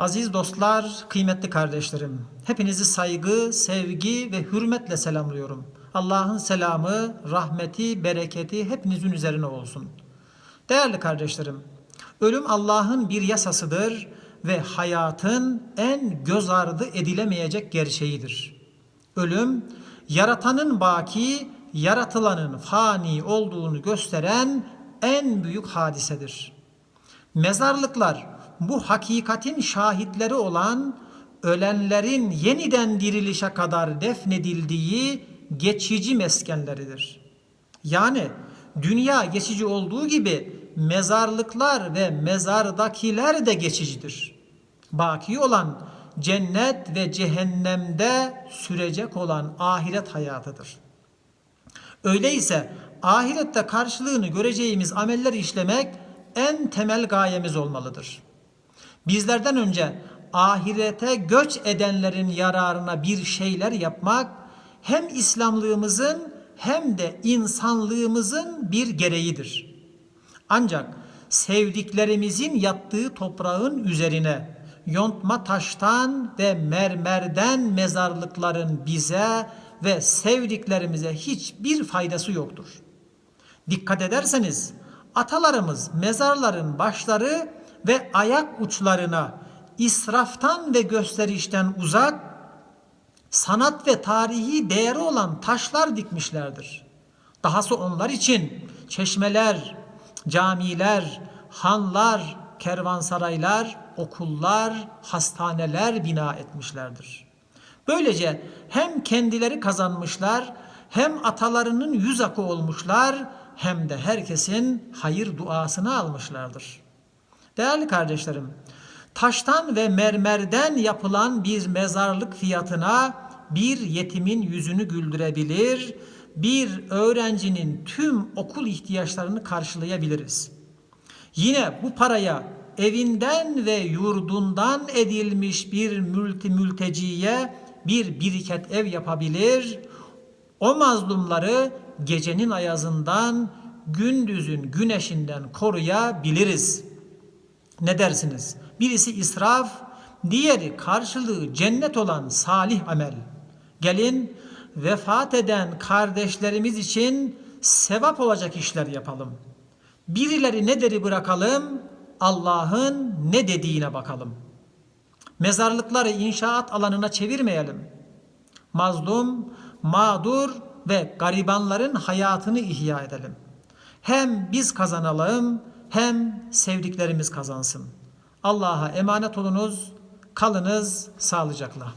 Aziz dostlar, kıymetli kardeşlerim, hepinizi saygı, sevgi ve hürmetle selamlıyorum. Allah'ın selamı, rahmeti, bereketi hepinizin üzerine olsun. Değerli kardeşlerim, ölüm Allah'ın bir yasasıdır ve hayatın en göz ardı edilemeyecek gerçeğidir. Ölüm, yaratanın baki, yaratılanın fani olduğunu gösteren en büyük hadisedir. Mezarlıklar bu hakikatin şahitleri olan ölenlerin yeniden dirilişe kadar defnedildiği geçici meskenleridir. Yani dünya geçici olduğu gibi mezarlıklar ve mezardakiler de geçicidir. Baki olan cennet ve cehennemde sürecek olan ahiret hayatıdır. Öyleyse ahirette karşılığını göreceğimiz ameller işlemek en temel gayemiz olmalıdır. Bizlerden önce ahirete göç edenlerin yararına bir şeyler yapmak hem İslamlığımızın hem de insanlığımızın bir gereğidir. Ancak sevdiklerimizin yattığı toprağın üzerine yontma taştan ve mermerden mezarlıkların bize ve sevdiklerimize hiçbir faydası yoktur. Dikkat ederseniz atalarımız mezarların başları ve ayak uçlarına israftan ve gösterişten uzak sanat ve tarihi değeri olan taşlar dikmişlerdir. Dahası onlar için çeşmeler, camiler, hanlar, kervansaraylar, okullar, hastaneler bina etmişlerdir. Böylece hem kendileri kazanmışlar, hem atalarının yüz akı olmuşlar, hem de herkesin hayır duasını almışlardır. Değerli kardeşlerim, taştan ve mermerden yapılan bir mezarlık fiyatına bir yetimin yüzünü güldürebilir, bir öğrencinin tüm okul ihtiyaçlarını karşılayabiliriz. Yine bu paraya evinden ve yurdundan edilmiş bir mülti mülteciye bir biriket ev yapabilir, o mazlumları gecenin ayazından, gündüzün güneşinden koruyabiliriz. Ne dersiniz? Birisi israf, diğeri karşılığı cennet olan salih amel. Gelin vefat eden kardeşlerimiz için sevap olacak işler yapalım. Birileri ne deri bırakalım, Allah'ın ne dediğine bakalım. Mezarlıkları inşaat alanına çevirmeyelim. Mazlum, mağdur ve garibanların hayatını ihya edelim. Hem biz kazanalım hem sevdiklerimiz kazansın. Allah'a emanet olunuz, kalınız sağlıcakla.